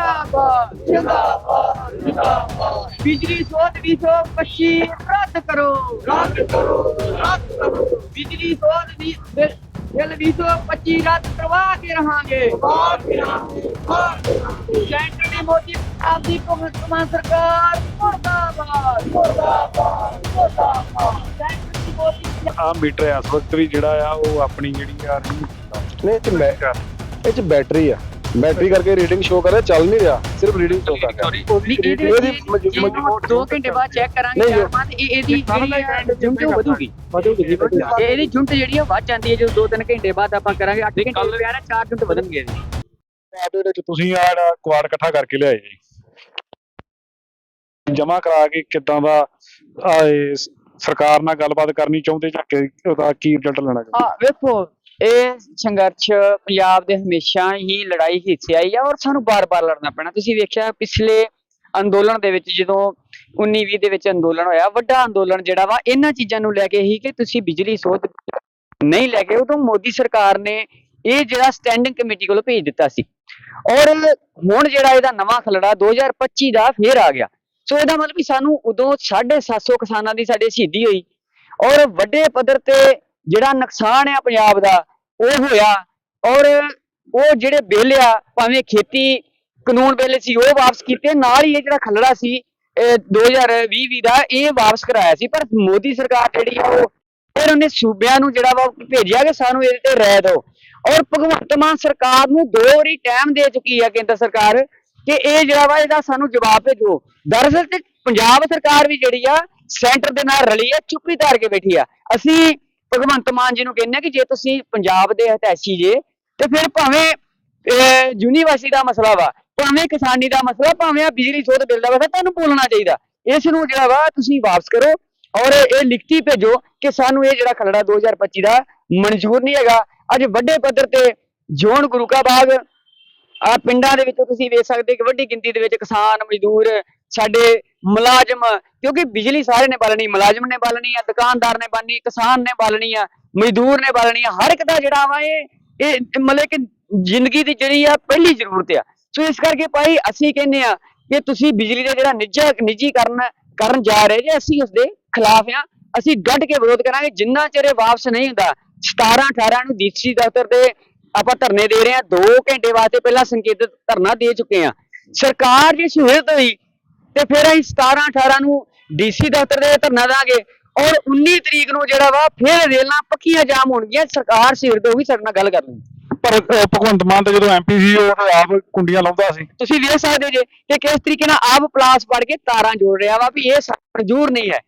ਜਿੰਦਾਬਾਦ ਜਿੰਦਾਬਾਦ ਜਿੰਦਾਬਾਦ। ਬਿਜਲੀ ਸੋਧ 225 ਰੱਦ ਕਰੋ। ਰੱਦ ਕਰੋ ਰੱਦ ਕਰੋ। ਬਿਜਲੀ ਸੋਧ ਦੀ ਬਿੱਲ 225 ਰੱਦ ਕਰਵਾ ਕੇ ਰਹਾਂਗੇ। ਸੈਂਟਰ ਦੀ ਮੋਦੀ ਪੰਜਾਬ ਦੀ ਭਗਵੰਤ ਮਾਨ ਸਰਕਾਰ ਮੁਰਦਾਬਾਦ। ਮੁਰਦਾਬਾਦ ਮੁਰਦਾਬਾਦ। ਸੈਂਟਰ ਦੀ ਮੋਦੀ ਆ ਮੀਟਰ ਇਸ ਵਕਤ ਵੀ ਜਿਹੜਾ ਆ ਉਹ ਆਪਣੀ ਜਿਹੜੀ ਆ ਨਹੀਂ ਇਹ ਚ ਬੈ- ਇਹ ਚ ਬੈਟਰੀ ਆ। ਬੈਟਰੀ ਕਰਕੇ ਰੀਡਿੰਗ ਸ਼ੋ ਕਰ ਰਿਹਾ ਚੱਲ ਨਹੀਂ ਰਿਹਾ ਸਿਰਫ ਰੀਡਿੰਗ ਸ਼ੋ ਕਰ ਰਿਹਾ। ਨਹੀਂ ਇਹਦੇ ਇਹਦੀ ਵਿੱਚ ਜੇ ਦੋ ਘੰਟੇ ਬਾਅਦ ਚੈੱਕ ਕਰਾਂਗੇ ਇਹ ਇਹਦੀ ਜਿਹੜੀ ਉਹ ਵਧੂਗੀ। ਇਹ ਇਹਦੀ ਜੁੰਟ ਜਿਹੜੀ ਆ ਵੱਧ ਜਾਂਦੀ ਹੈ ਜਦੋਂ ਦੋ ਤਿੰਨ ਘੰਟੇ ਬਾਅਦ ਆਪਾਂ ਕਰਾਂਗੇ 8 ਘੰਟੇ ਕੱਲ੍ਹ- ਪਿਆ ਨਾ ਚਾਰ ਜੁੰਟ ਵਧਣਗੇ ਇਹਦੀ। ਦੇ ਵਿੱਚ ਤੁਸੀਂ ਆ ਜਿਹੜਾ ਕੁਆਡ ਇਕੱਠਾ ਕਰਕੇ ਲਿਆਏ ਜੀ। ਜਮਾ ਕਰਾ ਕੇ ਕਿੱਦਾਂ ਦਾ ਸਰਕਾਰ ਨਾਲ ਗੱਲਬਾਤ ਕਰਨੀ ਚਾਹੁੰਦੇ ਜਾਂ ਕਿ ਉਹਦਾ ਕੀ ਰਿਜ਼ਲਟ ਲੈਣਾ ਚਾਹੁੰਦੇ? ਹਾਂ ਵੇਖੋ ਇਹ ਸੰਘਰਸ਼ ਪੰਜਾਬ ਦੇ ਹਮੇਸ਼ਾ ਹੀ ਲੜਾਈ ਹਿੱਸੇ ਆਈ ਆ ਔਰ ਸਾਨੂੰ ਬਾਰ-ਬਾਰ ਲੜਨਾ ਪੈਣਾ। ਤੁਸੀਂ ਵੇਖਿਆ ਪਿਛਲੇ ਅੰਦੋਲਨ ਦੇ ਵਿੱਚ ਜਦੋਂ 1920 ਦੇ ਵਿੱਚ ਅੰਦੋਲਨ ਹੋਇਆ, ਵੱਡਾ ਅੰਦੋਲਨ ਜਿਹੜਾ ਵਾ, ਇਹਨਾਂ ਚੀਜ਼ਾਂ ਨੂੰ ਲੈ ਕੇ ਹੀ ਕਿ ਤੁਸੀਂ ਬਿਜਲੀ ਸੋਧ ਨਹੀਂ ਲੈ ਕੇ, ਉਦੋਂ ਮੋਦੀ ਸਰਕਾਰ ਨੇ ਇਹ ਜਿਹੜਾ ਸਟੈਂਡਿੰਗ ਕਮੇਟੀ ਕੋਲ ਭੇਜ ਦਿੱਤਾ ਸੀ। ਔਰ ਹੁਣ ਜਿਹੜਾ ਇਹਦਾ ਨਵਾਂ ਖਲੜਾ 2025 ਦਾ ਫੇਰ ਆ ਗਿਆ। ਸੋ ਇਹਦਾ ਮਤਲਬ ਵੀ ਸਾਨੂੰ ਉਦੋਂ 750 ਕਿਸਾਨਾਂ ਦੀ ਸਾਡੇ ਸ਼ਹੀਦੀ ਹੋਈ। ਔਰ ਵੱਡੇ ਪੱਧਰ ਤੇ ਜਿਹੜਾ ਨੁਕਸਾਨ ਆ ਪੰਜਾਬ ਦਾ ਉਹ ਹੋਇਆ ਔਰ ਉਹ ਜਿਹੜੇ ਬਿੱਲ ਆ, ਭਾਵੇਂ ਖੇਤੀ ਕਾਨੂੰਨ ਬਿੱਲ ਸੀ, ਉਹ ਵਾਪਸ ਕੀਤੇ, ਨਾਲ ਹੀ ਇਹ ਜਿਹੜਾ ਖੱਲੜਾ ਸੀ, ਇਹ 2020 ਦਾ, ਇਹ ਵਾਪਸ ਕਰਾਇਆ ਸੀ। ਪਰ ਮੋਦੀ ਸਰਕਾਰ ਜਿਹੜੀ ਆ, ਉਹ ਫਿਰ ਉਹਨੇ ਸੂਬਿਆਂ ਨੂੰ ਜਿਹੜਾ ਵਾ ਭੇਜਿਆ ਕਿ ਸਾਨੂੰ ਇਹਦੇ ਤੇ ਰਹਿ ਦਿਓ। ਔਰ ਭਗਵੰਤ ਮਾਨ ਸਰਕਾਰ ਨੂੰ ਦੋ ਵਾਰੀ ਟਾਈਮ ਦੇ ਚੁੱਕੀ ਆ ਕੇਂਦਰ ਸਰਕਾਰ ਕਿ ਇਹ ਜਿਹੜਾ ਵਾ, ਇਹਦਾ ਸਾਨੂੰ ਜਵਾਬ ਭੇਜੋ ਦਰਅਸਲ ਤੇ ਪੰਜਾਬ ਸਰਕਾਰ ਵੀ ਜਿਹੜੀ ਆ, ਸੈਂਟਰ ਦੇ ਨਾਲ ਰਲੀ ਆ, ਚੁੱਪੀ ਧਾਰ ਕੇ ਬੈਠੀ ਆ। ਅਸੀਂ ਭਗਵੰਤ ਮਾਨ ਜੀ ਨੂੰ ਕਹਿੰਦੇ ਕਿ ਜੇ ਤੁਸੀਂ ਪੰਜਾਬ ਦੇ ਹਤੈਸ਼ੀ ਜੇ ਤੇ ਫਿਰ ਭਾਵੇਂ ਅਹ, ਯੂਨੀਵਰਸਿਟੀ ਦਾ ਮਸਲਾ ਵਾ ਭਾਵੇਂ ਕਿਸਾਨੀ ਦਾ ਮਸਲਾ ਭਾਵੇਂ ਆ ਬਿਜਲੀ ਸੋਧ ਬਿੱਲ ਦਾ ਵਾ ਤੁਹਾਨੂੰ ਬੋਲਣਾ ਚਾਹੀਦਾ। ਇਸ ਨੂੰ ਜਿਹੜਾ ਵਾ ਤੁਸੀਂ ਵਾਪਸ ਕਰੋ ਔਰ ਇਹ ਲਿਖਤੀ ਭੇਜੋ ਕਿ ਸਾਨੂੰ ਇਹ ਜਿਹੜਾ ਖਲੜਾ 2025 ਦਾ ਮਨਜ਼ੂਰ ਨਹੀਂ ਹੈਗਾ। ਅੱਜ ਵੱਡੇ ਪੱਧਰ ਤੇ ਜੋਨ ਗੁਰੂ ਕਾ ਬਾਗ ਆ ਪਿੰਡਾਂ ਦੇ ਵਿੱਚ ਤੁਸੀਂ ਵੇਖ ਸਕਦੇ ਕਿ ਵੱਡੀ ਗਿਣਤੀ ਦੇ ਵਿੱਚ ਕਿਸਾਨ ਮਜ਼ਦੂਰ ਸਾਡੇ ਮੁਲਾਜ਼ਮ, ਕਿਉਂਕਿ ਬਿਜਲੀ ਸਾਰੇ ਨੇ ਬਾਲਣੀ, ਮੁਲਾਜ਼ਮ ਨੇ ਬਾਲਣੀ ਆ, ਦੁਕਾਨਦਾਰ ਨੇ ਬਾਲਣੀ, ਕਿਸਾਨ ਨੇ ਬਾਲਣੀ ਆ, ਮਜ਼ਦੂਰ ਨੇ ਬਾਲਣੀ ਆ, ਹਰ ਇੱਕ ਦਾ ਜਿਹੜਾ ਵਾ ਇਹ ਇਹ ਮਤਲਬ ਕਿ ਜ਼ਿੰਦਗੀ ਦੀ ਜਿਹੜੀ ਆ ਪਹਿਲੀ ਜ਼ਰੂਰਤ ਆ। ਸੋ ਇਸ ਕਰਕੇ ਭਾਈ ਅਸੀਂ ਕਹਿੰਦੇ ਆ ਕਿ ਤੁਸੀਂ ਬਿਜਲੀ ਦਾ ਜਿਹੜਾ ਨਿੱਜਾ, ਨਿੱਜੀਕਰਨ ਕਰਨ ਜਾ ਰਹੇ ਜੇ, ਅਸੀਂ ਉਸ ਦੇ ਖਿਲਾਫ ਆ। ਅਸੀਂ ਡਟ ਕੇ ਵਿਰੋਧ ਕਰਾਂਗੇ, ਜਿੰਨਾ ਚਿਰ ਇਹ ਵਾਪਸ ਨਹੀਂ ਹੁੰਦਾ 17 18 ਨੂੰ ਡੀਸੀ ਦਫ਼ਤਰ ਦੇ ਆਪਾਂ ਧਰਨੇ ਦੇ ਰਹੇ ਹਾਂ 2 ਘੰਟੇ ਵਾਸਤੇ ਪਹਿਲਾਂ ਸੰਕੇਤਿਤ ਧਰਨਾ ਦੇ ਚੁੱਕੇ ਹਾਂ ਸਰਕਾਰ ਜੇ ਸਹੂਲਤ ਹੋਈ ਤੇ ਫਿਰ ਅਸੀਂ 17 18 ਨੂੰ ਡੀਸੀ ਦਫ਼ਤਰ ਦੇ ਧਰਨਾ ਦਾਂਗੇ ਔਰ 19 ਤਰੀਕ ਨੂੰ ਜਿਹੜਾ ਵਾ ਫਿਰ ਰੇਲਾਂ ਪੱਕੀਆਂ ਜਾਮ ਹੋਣਗੀਆਂ ਸਰਕਾਰ ਸਹੂਲਤ ਹੋਊਗੀ ਸਾਡੇ ਨਾਲ ਗੱਲ ਕਰ ਲਈ ਪਰ ਭਗਵੰਤ ਮਾਨ ਤਾਂ ਜਦੋਂ ਐਮਪੀ ਸੀ ਉਹ ਤਾਂ ਆਪ ਕੁੰਡੀਆਂ ਲਾਉਂਦਾ ਸੀ। ਤੁਸੀਂ ਵੇਖ ਸਕਦੇ ਜੇ ਕਿ ਕਿਸ ਤਰੀਕੇ ਨਾਲ ਆਪ ਪਲਾਸ ਪੜ ਕੇ ਤਾਰਾਂ ਜੋੜ ਰਿਹਾ ਵਾ ਵੀ ਇਹ ਮਨਜ਼ੂਰ ਨਹੀਂ ਹੈ।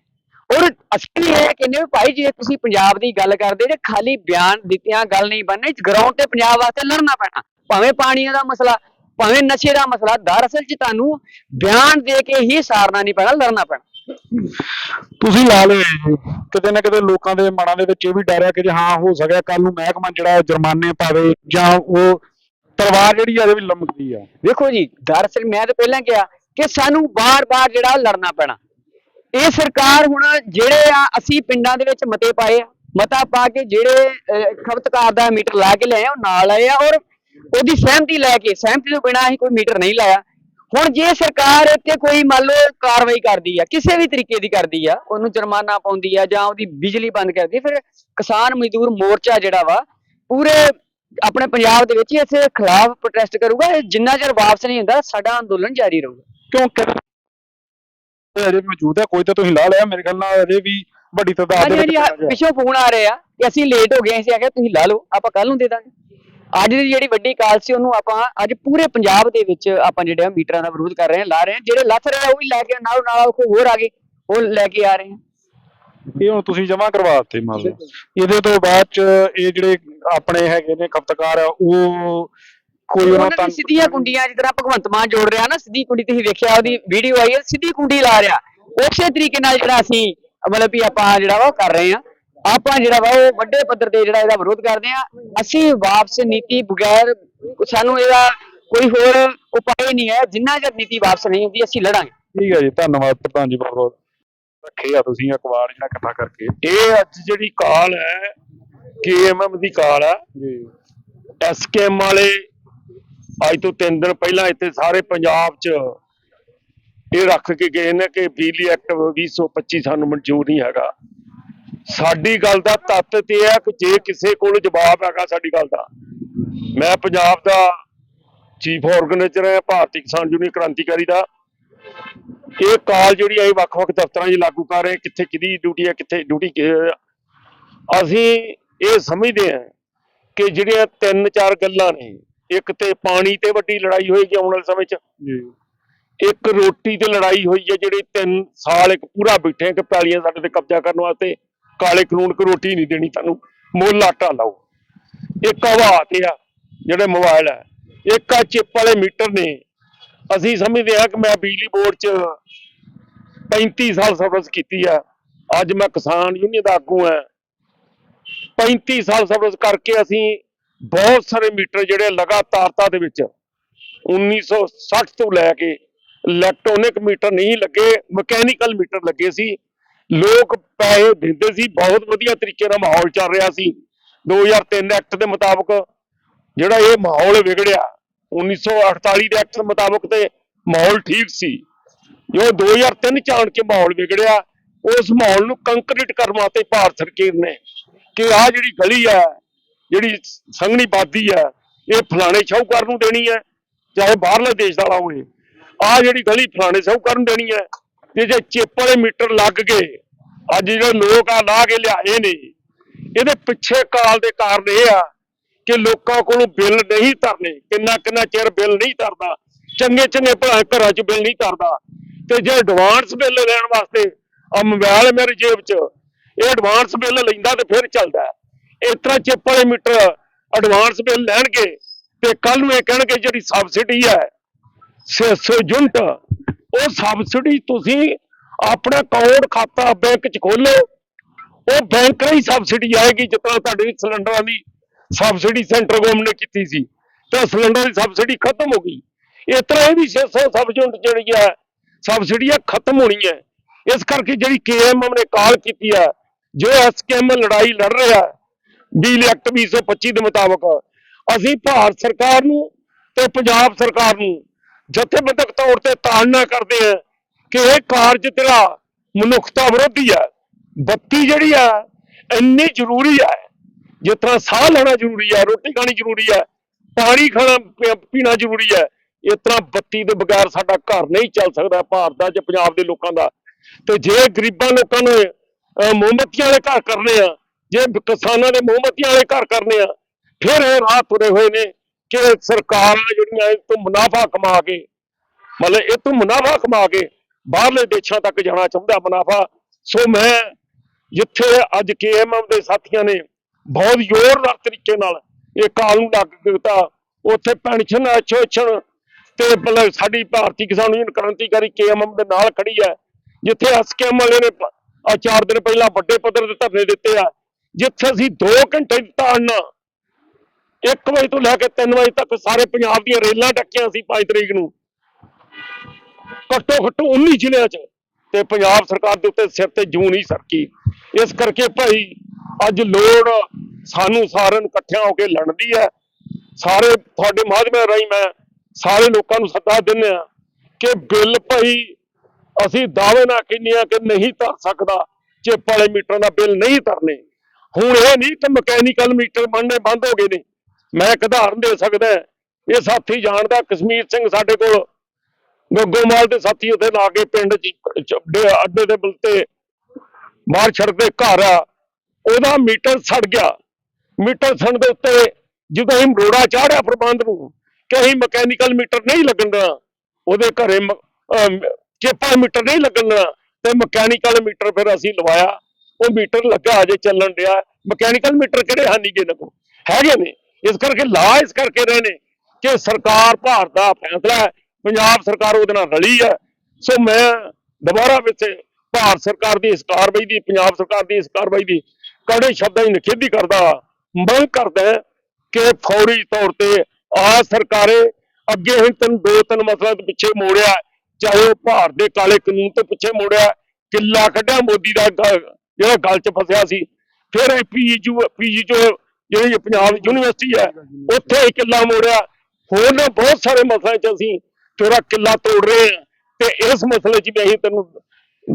ਔਰ ਅਸੀਂ ਇਹ ਕਹਿੰਦੇ ਵੀ ਭਾਈ ਜੇ ਤੁਸੀਂ ਪੰਜਾਬ ਦੀ ਗੱਲ ਕਰਦੇ ਜੇ ਖਾਲੀ ਬਿਆਨ ਦਿੱਤਿਆਂ ਗੱਲ ਨਹੀਂ ਬਣਨੀ ਗਰਾਊਂਡ ਤੇ ਪੰਜਾਬ ਵਾਸਤੇ ਲੜਨਾ ਪੈਣਾ। ਭਾਵੇਂ ਪਾਣੀਆਂ ਦਾ ਮਸਲਾ ਭਾਵੇਂ ਨਸ਼ੇ ਦਾ ਮਸਲਾ ਦਰਅਸਲ ਚ ਤੁਹਾਨੂੰ ਬਿਆਨ ਦੇ ਕੇ ਹੀ ਸਾਰਨਾ ਨਹੀਂ ਪੈਣਾ ਲੜਨਾ ਪੈਣਾ। ਤੁਸੀਂ ਲਾ ਲਏ ਜੀ ਕਿਤੇ ਨਾ ਕਿਤੇ ਲੋਕਾਂ ਦੇ ਮਨਾਂ ਦੇ ਵਿੱਚ ਇਹ ਵੀ ਡਰ ਆ ਕਿ ਜੇ ਹਾਂ ਹੋ ਸਕਿਆ ਕੱਲ ਨੂੰ ਮਹਿਕਮਾ ਜਿਹੜਾ ਜੁਰਮਾਨੇ ਪਾਵੇ ਜਾਂ ਉਹ ਤਲਵਾਰ ਜਿਹੜੀ ਆ ਉਹ ਵੀ ਲਮਕਦੀ ਆ। ਵੇਖੋ ਜੀ ਦਰਅਸਲ ਮੈਂ ਤਾਂ ਪਹਿਲਾਂ ਕਿਹਾ ਕਿ ਸਾਨੂੰ ਬਾਰ-ਬਾਰ ਜਿਹੜਾ ਲੜਨਾ ਪੈਣਾ। ਇਹ ਸਰਕਾਰ ਹੁਣ ਜਿਹੜੇ ਆ ਅਸੀਂ ਪਿੰਡਾਂ ਦੇ ਵਿੱਚ ਮਤੇ ਪਾਏ ਆ। ਮਤਾ ਪਾ ਕੇ ਜਿਹੜੇ ਖਪਤਕਾਰ ਦਾ ਮੀਟਰ ਲਾ ਕੇ ਲਿਆਏ ਆ ਉਹ ਨਾਲ ਆਏ ਆ ਔਰ ਉਹਦੀ ਸਹਿਮਤੀ ਲੈ ਕੇ ਸਹਿਮਤੀ ਤੋਂ ਬਿਨਾਂ ਅਸੀਂ ਕੋਈ ਮੀਟਰ ਨਹੀਂ ਲਾਇਆ। ਹੁਣ ਜੇ ਸਰਕਾਰ ਇੱਥੇ ਕੋਈ ਮੰਨ ਲਓ ਕਾਰਵਾਈ ਕਰਦੀ ਆ ਕਿਸੇ ਵੀ ਤਰੀਕੇ ਦੀ ਕਰਦੀ ਆ ਉਹਨੂੰ ਜੁਰਮਾਨਾ ਪਾਉਂਦੀ ਆ ਜਾਂ ਉਹਦੀ ਬਿਜਲੀ ਬੰਦ ਕਰਦੀ ਫਿਰ ਕਿਸਾਨ ਮਜ਼ਦੂਰ ਮੋਰਚਾ ਜਿਹੜਾ ਵਾ ਪੂਰੇ ਆਪਣੇ ਪੰਜਾਬ ਦੇ ਵਿੱਚ ਇਸ ਖਿਲਾਫ ਪ੍ਰੋਟੈਸਟ ਕਰੂਗਾ ਜਿੰਨਾ ਚਿਰ ਵਾਪਸ ਨਹੀਂ ਹੁੰਦਾ ਸਾਡਾ ਅੰਦੋਲਨ ਜਾਰੀ ਰਹੂਗਾ। ਕਿਉਂ ਕਿ ਅਜੇ ਵੀ ਮੌਜੂਦ ਹੈ ਕੋਈ ਤਾਂ ਤੁਸੀਂ ਲਾ ਲਿਆ ਮੇਰੇ ਖਿਆਲ ਨਾਲ ਅਜੇ ਵੀ ਵੱਡੀ ਤਾਦਾਦ ਦੇ ਵਿੱਚ ਪਿੱਛੋਂ ਫੋਨ ਆ ਰਹੇ ਆ ਕਿ ਅਸੀਂ ਲੇਟ ਹੋ ਗਏ ਅਸੀਂ ਆਖਿਆ ਤੁਸੀਂ ਲਾ ਲਓ ਆਪਾਂ ਕੱਲ ਨੂੰ ਦੇ ਦਾਂਗੇ। ਅੱਜ ਦੀ ਜਿਹੜੀ ਵੱਡੀ ਕਾਲ ਸੀ ਉਹਨੂੰ ਆਪਾਂ ਅੱਜ ਪੂਰੇ ਪੰਜਾਬ ਦੇ ਵਿੱਚ ਆਪਾਂ ਜਿਹੜੇ ਆ ਮੀਟਰਾਂ ਦਾ ਵਿਰੋਧ ਕਰ ਰਹੇ ਹਾਂ ਲਾ ਰਹੇ ਹਾਂ। ਜਿਹੜੇ ਲੱਥ ਰਹੇ ਆ ਉਹ ਵੀ ਲੈ ਕੇ ਨਾਲੋਂ ਨਾਲ ਕੋਈ ਹੋਰ ਆ ਗਏ ਉਹ ਲੈ ਕੇ ਆ ਰਹੇ ਆ ਇਹ ਹੁਣ ਤੁਸੀਂ ਜਮਾ ਕਰਵਾ ਦਿੱਤੇ ਮੰਨ ਲਓ ਇਹਦੇ ਤੋਂ ਬਾਅਦ ਚ ਇਹ ਜਿਹੜੇ ਆਪਣੇ ਹੈਗੇ ਨੇ ਖਪਤਕਾਰ ਆ ਉਹ ਕੋਈ ਉਹਨਾਂ ਤੰਗ ਸਿੱਧੀਆਂ ਕੁੰਡੀਆਂ ਜਿਸ ਤਰ੍ਹਾਂ ਭਗਵੰਤ ਮਾਨ ਜੋੜ ਰਿਹਾ ਨਾ ਸਿੱਧੀ ਕੁੰਡੀ ਤੁਸੀਂ ਵੇਖਿਆ ਉਹਦੀ ਵੀਡੀਓ ਆਈ ਹੈ ਸਿੱਧੀ ਕੁੰਡੀ ਲਾ ਰਿਹਾ। ਉਸੇ ਤਰੀਕੇ ਨਾਲ ਜਿਹੜਾ ਅਸੀਂ ਮਤਲਬ ਵੀ ਆਪਾਂ ਜਿਹੜਾ ਉਹ ਕਰ ਰਹੇ ਆ ਆਪਾਂ ਜਿਹੜਾ ਵਾ ਉਹ ਵੱਡੇ ਪੱਧਰ ਤੇ ਜਿਹੜਾ ਇਹਦਾ ਵਿਰੋਧ ਕਰਦੇ ਆ ਅਸੀਂ ਵਾਪਸ ਨੀਤੀ ਬਗੈਰ ਸਾਨੂੰ ਇਹਦਾ ਕੋਈ ਹੋਰ ਉਪਾਅ ਨਹੀਂ ਹੈ। ਜਿੰਨਾ ਚਿਰ ਨੀਤੀ ਵਾਪਸ ਨਹੀਂ ਹੁੰਦੀ ਅਸੀਂ ਲੜਾਂਗੇ। ਠੀਕ ਹੈ ਜੀ ਧੰਨਵਾਦ ਪ੍ਰਧਾਨ ਜੀ ਬਹੁਤ ਬਹੁਤ। ਰੱਖੇ ਆ ਤੁਸੀਂ ਅਖਬਾਰ ਜਿਹੜਾ ਇਕੱਠਾ ਕਰਕੇ। ਇਹ ਅੱਜ ਜਿਹੜੀ ਕਾਲ ਹੈ ਕੇਐਮਐਮ ਦੀ ਕਾਲ ਹੈ। ਜੀ। ਐਸਕੇਐਮ ਵਾਲੇ ਅੱਜ ਤੋਂ 3 ਦਿਨ ਪਹਿਲਾਂ ਇੱਥੇ ਸਾਰੇ ਪੰਜਾਬ 'ਚ ਇਹ ਰੱਖ ਕੇ ਗਏ ਨੇ ਕਿ ਬਿਜਲੀ ਐਕਟ 2025 ਸਾਨੂੰ ਮਨਜ਼ੂਰ ਨਹੀਂ ਹੈਗਾ। ਸਾਡੀ ਗੱਲ ਦਾ ਤੱਤ ਤੇ ਇਹ ਹੈ ਕਿ ਜੇ ਕਿਸੇ ਕੋਲ ਜਵਾਬ ਹੈਗਾ ਸਾਡੀ ਗੱਲ ਦਾ। ਮੈਂ ਪੰਜਾਬ ਦਾ ਚੀਫ ਆਰਗੇਨਾਈਜ਼ਰ ਹੈ ਭਾਰਤੀ ਕਿਸਾਨ ਯੂਨੀਅਨ ਕ੍ਰਾਂਤੀਕਾਰੀ ਦਾ। ਇਹ ਕਾਲ ਜਿਹੜੀ ਇਹ ਵੱਖ-ਵੱਖ ਦਫ਼ਤਰਾਂ 'ਚ ਲਾਗੂ ਕਰ ਰਹੇ ਕਿੱਥੇ ਕਿਹਦੀ ਡਿਊਟੀ ਹੈ ਕਿੱਥੇ ਡਿਊਟੀ ਅਸੀਂ ਇਹ ਸਮਝਦੇ ਹਾਂ ਕਿ ਜਿਹੜੀਆਂ ਤਿੰਨ ਚਾਰ ਗੱਲਾਂ ਨੇ ਇੱਕ ਤੇ ਪਾਣੀ ਤੇ ਵੱਡੀ ਲੜਾਈ ਹੋਏਗੀ ਆਉਣ ਵਾਲੇ ਸਮੇਂ 'ਚ ਜੀ। ਇੱਕ ਰੋਟੀ ਤੇ ਲੜਾਈ ਹੋਈ ਹੈ ਜਿਹੜੀ 3 ਸਾਲ ਇੱਕ ਪੂਰਾ ਬੈਠੇ ਕਿ ਪੈਲੀਆਂ ਸਾਡੇ ਤੇ ਕਬਜ਼ਾ ਕਰਨ ਵਾਸਤੇ। ਕਾਲੇ ਕਾਨੂੰਨ ਕੋ ਰੋਟੀ ਨਹੀਂ ਦੇਣੀ ਤੁਹਾਨੂੰ, ਮੁੱਲ ਆਟਾ ਲਾਓ। ਇੱਕ ਹਵਾ ਆ, ਜਿਹੜੇ ਮੋਬਾਈਲ ਹੈ ਇੱਕ ਆ ਚਿੱਪ ਵਾਲੇ ਮੀਟਰ ਨੇ। ਅਸੀਂ ਸਮਝਦੇ ਹਾਂ ਕਿ ਮੈਂ ਬਿਜਲੀ ਬੋਰਡ 'ਚ 35 ਸਾਲ ਸਰਵਿਸ ਕੀਤੀ ਆ। ਅੱਜ ਮੈਂ ਕਿਸਾਨ ਯੂਨੀਅਨ ਦਾ ਆਗੂ ਆ 35 ਸਾਲ ਸਰਵਿਸ ਕਰਕੇ ਅਸੀਂ ਬਹੁਤ ਸਾਰੇ ਮੀਟਰ ਜਿਹੜੇ ਲਗਾਤਾਰਤਾ ਦੇ ਵਿੱਚ 1960 ਤੋਂ ਲੈ ਕੇ ਇਲੈਕਟ੍ਰੋਨਿਕ ਮੀਟਰ ਨਹੀਂ ਲੱਗੇ, ਮਕੈਨੀਕਲ ਮੀਟਰ ਲੱਗੇ ਸੀ। ਲੋਕ ਪੈਸੇ ਦਿੰਦੇ ਸੀ, ਬਹੁਤ ਵਧੀਆ ਤਰੀਕੇ ਨਾਲ ਮਾਹੌਲ ਚੱਲ ਰਿਹਾ ਸੀ। 2003 ਐਕਟ ਦੇ ਮੁਤਾਬਕ ਜਿਹੜਾ ਇਹ ਮਾਹੌਲ ਵਿਗੜਿਆ 1948 ਦੇ ਐਕਟ ਦੇ ਮੁਤਾਬਕ ਤੇ ਮਾਹੌਲ ਠੀਕ ਸੀ। ਜੋ 2003 ਚ ਆਣ ਕੇ ਮਾਹੌਲ ਵਿਗੜਿਆ, ਉਸ ਮਾਹੌਲ ਨੂੰ ਕੰਕਰੀਟ ਕਰਨ ਵਾਸਤੇ ਭਾਰਤ ਸਰਕਾਰ ਨੇ ਕਿ ਆ ਜਿਹੜੀ ਗਲੀ ਹੈ ਜਿਹੜੀ ਸੰਘਣੀ ਬਾਦੀ ਹੈ ਇਹ ਫਲਾਣੇ ਸ਼ਾਹੂਕਾਰ ਨੂੰ ਦੇਣੀ ਹੈ ਚਾਹੇ ਬਾਹਰਲੇ ਦੇਸ਼ ਵਾਲਾ ਹੋਵੇ। ਆ ਜਿਹੜੀ ਗਲੀ ਫਲਾਣੇ ਸ਼ਾਹੂਕਾਰ ਨੂੰ ਦੇਣੀ ਹੈ ਤੇ ਜੇ ਚਿੱਪ ਵਾਲੇ ਮੀਟਰ ਲੱਗ ਗਏ ਅੱਜ ਜਿਹੜੇ ਲੋਕ ਆ ਲਾ ਕੇ ਲਿਆਏ ਨੇ, ਇਹਦੇ ਪਿੱਛੇ ਕਾਲ ਦੇ ਕਾਰਨ ਇਹ ਆ ਕਿ ਲੋਕਾਂ ਕੋਲੋਂ ਬਿੱਲ ਨਹੀਂ ਧਰਨੇ, ਕਿੰਨਾ ਕਿੰਨਾ ਚਿਰ ਬਿੱਲ ਨਹੀਂ ਧਰਦਾ, ਚੰਗੇ ਚੰਗੇ ਭਲਾ ਘਰਾਂ 'ਚ ਬਿੱਲ ਨਹੀਂ ਧਰਦਾ। ਤੇ ਜੇ ਐਡਵਾਂਸ ਬਿੱਲ ਲੈਣ ਵਾਸਤੇ ਆ ਮੋਬਾਈਲ ਮੇਰੇ ਜੇਬ 'ਚ, ਇਹ ਐਡਵਾਂਸ ਬਿੱਲ ਲੈਂਦਾ ਤੇ ਫਿਰ ਚੱਲਦਾ। ਇਸ ਤਰ੍ਹਾਂ ਚਿੱਪ ਵਾਲੇ ਮੀਟਰ ਐਡਵਾਂਸ ਬਿੱਲ ਲੈਣਗੇ ਤੇ ਕੱਲ ਨੂੰ ਇਹ ਕਹਿਣਗੇ ਜਿਹੜੀ ਸਬਸਿਡੀ ਹੈ 600 ਯੂਨਿਟ, ਉਹ ਸਬਸਿਡੀ ਤੁਸੀਂ ਆਪਣਾ ਅਕਾਊਂਟ ਖਾਤਾ ਬੈਂਕ 'ਚ ਖੋਲੋ, ਉਹ ਬੈਂਕ ਰਾਹੀਂ ਸਬਸਿਡੀ ਆਏਗੀ ਜਿੱਦਾਂ ਤੁਹਾਡੀ ਸਿਲੰਡਰਾਂ ਦੀ ਸਬਸਿਡੀ ਸੈਂਟਰ ਗਵਰਨਮੈਂਟ ਨੇ ਕੀਤੀ ਸੀ, ਤਾਂ ਸਿਲੰਡਰ ਦੀ ਸਬਸਿਡੀ ਖਤਮ ਹੋ ਗਈ। ਇਸ ਤਰ੍ਹਾਂ ਇਹ ਵੀ 600 ਸਬਸਿਡੀ ਜਿਹੜੀ ਹੈ ਸਬਸਿਡੀ ਆ, ਖਤਮ ਹੋਣੀ ਹੈ ਇਸ ਕਰਕੇ ਜਿਹੜੀ ਕੇਐਮਐਮ ਨੇ ਕਾਲ ਕੀਤੀ ਹੈ ਜੋ ਐਸਕੇਐਮ ਲੜਾਈ ਲੜ ਰਿਹਾ ਹੈ ਬਿਜਲੀ ਐਕਟ 2025 ਦੇ ਮੁਤਾਬਕ, ਅਸੀਂ ਭਾਰਤ ਸਰਕਾਰ ਨੂੰ ਤੇ ਪੰਜਾਬ ਸਰਕਾਰ ਨੂੰ ਜਥੇਬੰਦਕ ਤੌਰ ਤੇ ਤਾੜਨਾ ਕਰਦੇ ਹਾਂ ਕਿ ਇਹ ਕਾਰਜ ਤੇਰਾ ਮਨੁੱਖਤਾ ਵਿਰੋਧੀ ਹੈ। ਬੱਤੀ ਜਿਹੜੀ ਹੈ ਇੰਨੀ ਜ਼ਰੂਰੀ ਹੈ। ਜਿਸ ਤਰ੍ਹਾਂ ਸਾਹ ਲੈਣਾ ਜ਼ਰੂਰੀ ਹੈ ਰੋਟੀ ਖਾਣੀ ਜ਼ਰੂਰੀ ਹੈ ਪਾਣੀ ਖਾਣਾ ਪੀਣਾ ਜ਼ਰੂਰੀ ਹੈ ਇਸ ਤਰ੍ਹਾਂ ਬੱਤੀ ਦੇ ਬਗੈਰ ਸਾਡਾ ਘਰ ਨਹੀਂ ਚੱਲ ਸਕਦਾ ਭਾਰਤ ਦਾ ਜਾਂ ਪੰਜਾਬ ਦੇ ਲੋਕਾਂ ਦਾ। ਤੇ ਜੇ ਗਰੀਬਾਂ ਲੋਕਾਂ ਨੂੰ ਅਹ, ਮੋਮਬੱਤੀਆਂ ਵਾਲੇ ਘਰ ਕਰਨੇ ਆ ਜੇ ਕਿਸਾਨਾਂ ਦੇ ਮੋਮਬੱਤੀਆਂ ਵਾਲੇ ਘਰ ਕਰਨੇ ਆ ਫਿਰ ਇਹ ਰਾਹ ਤੁਰੇ ਹੋਏ ਨੇ ਕਿ ਸਰਕਾਰਾਂ ਜਿਹੜੀਆਂ ਇਹ ਤੋਂ ਮੁਨਾਫਾ ਕਮਾ ਕੇ ਮਤਲਬ ਇਹ ਤੋਂ ਮੁਨਾਫਾ ਕਮਾ ਕੇ ਬਾਹਰਲੇ ਦੇਸ਼ਾਂ ਤੱਕ ਜਾਣਾ ਚਾਹੁੰਦਾ ਮੁਨਾਫਾ। ਸੋ ਮੈਂ ਜਿੱਥੇ ਅੱਜ ਕੇਐਮਐਮ ਦੇ ਸਾਥੀਆਂ ਨੇ ਬਹੁਤ ਜ਼ੋਰਦਾਰ ਤਰੀਕੇ ਨਾਲ ਇਹ ਕਾਨੂੰਨ ਲਾਗੂ ਕੀਤਾ ਉੱਥੇ ਪੈਨਸ਼ਨ, ਐਸੋਸੀਏਸ਼ਨ ਤੇ ਮਤਲਬ ਸਾਡੀ ਭਾਰਤੀ ਕਿਸਾਨ ਯੂਨੀਅਨ ਕ੍ਰਾਂਤੀਕਾਰੀ ਕੇਐਮਐਮ ਦੇ ਨਾਲ ਖੜੀ ਹੈ, ਜਿੱਥੇ ਐਸਕੇਐਮ ਵਾਲੇ ਨੇ ਪ- ਆਹ ਚਾਰ ਦਿਨ ਪਹਿਲਾਂ ਵੱਡੇ ਪੱਧਰ ਤੇ ਧਰਨੇ ਦਿੱਤੇ ਆ, ਜਿੱਥੇ ਅਸੀਂ 2 ਘੰਟੇ ਤਾੜਨਾ 1 ਵਜੇ ਤੋਂ ਲੈ ਕੇ 3 ਵਜੇ ਤੱਕ ਸਾਰੇ ਪੰਜਾਬ ਦੀਆਂ ਰੇਲਾਂ ਟੱਕੀਆਂ ਸੀ 5 ਤਰੀਕ ਨੂੰ। ਘੱਟੋ ਘੱਟ 19 ਜ਼ਿਲ੍ਹਿਆਂ 'ਚ ਤੇ ਪੰਜਾਬ ਸਰਕਾਰ ਦੇ ਉੱਤੇ ਸਿਰ ਤੇ ਜੂੰ ਨਹੀਂ ਸਰਕੀ। ਇਸ ਕਰਕੇ ਭਾਈ ਅੱਜ ਲੋੜ ਸਾਨੂੰ ਸਾਰਿਆਂ ਨੂੰ ਇਕੱਠਿਆਂ ਹੋ ਕੇ ਲੜਦੀ ਹੈ। ਸਾਰੇ ਤੁਹਾਡੇ ਮਾਧਿਅਮਾਂ ਰਾਹੀਂ ਮੈਂ ਸਾਰੇ ਲੋਕਾਂ ਨੂੰ ਸੱਦਾ ਦਿੰਦੇ ਆ ਕਿ ਬਿੱਲ ਭਾਈ ਅਸੀਂ ਦਾਅਵੇ ਨਾਲ ਕਹਿੰਦੇ ਆ ਕਿ ਨਹੀਂ ਧਰ ਸਕਦਾ, ਚਿੱਪ ਵਾਲੇ ਮੀਟਰਾਂ ਦਾ ਬਿੱਲ ਨਹੀਂ ਧਰਨੇ। ਹੁਣ ਇਹ ਨਹੀਂ ਕਿ ਮਕੈਨੀਕਲ ਮੀਟਰ ਬਣਨੇ ਬੰਦ ਹੋ ਗਏ ਨੇ। ਮੈਂ ਇੱਕ ਉਦਾਹਰਨ ਦੇ ਸਕਦਾ ਇਹ ਸਾਥੀ ਜਾਣਦਾ ਕਸ਼ਮੀਰ ਸਿੰਘ ਸਾਡੇ ਕੋਲ ਗੱਗੋਮਾਲ ਦੇ ਸਾਥੀ ਉੱਥੇ ਲਾ ਕੇ ਪਿੰਡ ਚ ਦੇ ਅੱਡੇ ਦੇ ਬੁਲ ਤੇ ਬਾਹਰ ਘਰ ਆ। ਉਹਦਾ ਮੀਟਰ ਸੜ ਗਿਆ। ਮੀਟਰ ਸੜਨ ਦੇ ਉੱਤੇ ਜਦੋਂ ਅਸੀਂ ਮਰੋੜਾ ਚਾੜਿਆ ਪ੍ਰਬੰਧ ਨੂੰ ਕਿ ਅਸੀਂ ਮਕੈਨੀਕਲ ਮੀਟਰ ਨਹੀਂ ਲੱਗਣ ਦੇਣਾ ਉਹਦੇ ਘਰੇ ਮ- ਚੇਪਾ ਮੀਟਰ ਨਹੀਂ ਲੱਗਣ ਦੇਣਾ ਤੇ ਮਕੈਨੀਕਲ ਮੀਟਰ ਫਿਰ ਅਸੀਂ ਲਵਾਇਆ। ਉਹ ਮੀਟਰ ਲੱਗਾ ਅਜੇ ਚੱਲਣ ਡਿਆ। ਮਕੈਨੀਕਲ ਮੀਟਰ ਕਿਹੜੇ ਹਨ ਨਹੀਂ ਗੇ ਕੋ ਹੈਗੇ ਨੇ। ਇਸ ਕਰਕੇ ਲਾ ਇਸ ਕਰਕੇ ਰਹੇ ਨੇ ਕਿ ਸਰਕਾਰ ਭਾਰਤ ਦਾ ਫੈਸਲਾ ਪੰਜਾਬ ਸਰਕਾਰ ਉਹਦੇ ਨਾਲ ਰਲੀ ਹੈ ਸੋ ਮੈਂ ਦੁਬਾਰਾ ਵਿੱਚ ਭਾਰਤ ਸਰਕਾਰ ਦੀ ਇਸ ਕਾਰਵਾਈ ਦੀ, ਪੰਜਾਬ ਸਰਕਾਰ ਦੀ ਇਸ ਕਾਰਵਾਈ ਦੀ ਕੜੇ ਸ਼ਬਦਾਂ ਦੀ ਨਿਖੇਧੀ ਕਰਦਾ ਮੰਗ ਕਰਦਾ ਕਿ ਫੌਰੀ ਤੌਰ ਤੇ ਆ ਸਰਕਾਰੇ ਅੱਗੇ ਹੀ ਤਿੰਨ ਦੋ ਤਿੰਨ ਮਸਲਿਆਂ ਪਿੱਛੇ ਮੋੜਿਆ। ਚਾਹੇ ਉਹ ਭਾਰਤ ਦੇ ਕਾਲੇ ਕਾਨੂੰਨ ਤੋਂ ਪਿੱਛੇ ਮੋੜਿਆ। ਕਿੱਲਾ ਕੱਢਿਆ ਮੋਦੀ ਦਾ ਜਿਹੜਾ ਗੱਲ 'ਚ ਫਸਿਆ ਸੀ। ਫਿਰ ਇਹ ਪੀਜੂ ਪੀਜੀ ਜੋ ਜਿਹੜੀ ਪੰਜਾਬ ਯੂਨੀਵਰਸਿਟੀ ਹੈ, ਉੱਥੇ ਹੀ ਕਿੱਲਾ ਮੋੜਿਆ। ਹੋਰ ਬਹੁਤ ਸਾਰੇ ਮਸਲਿਆਂ 'ਚ ਅਸੀਂ ਤੇਰਾ ਕਿੱਲਾ ਤੋੜ ਰਹੇ ਹਾਂ ਤੇ ਇਸ ਮਸਲੇ 'ਚ ਵੀ ਅਸੀਂ ਤੈਨੂੰ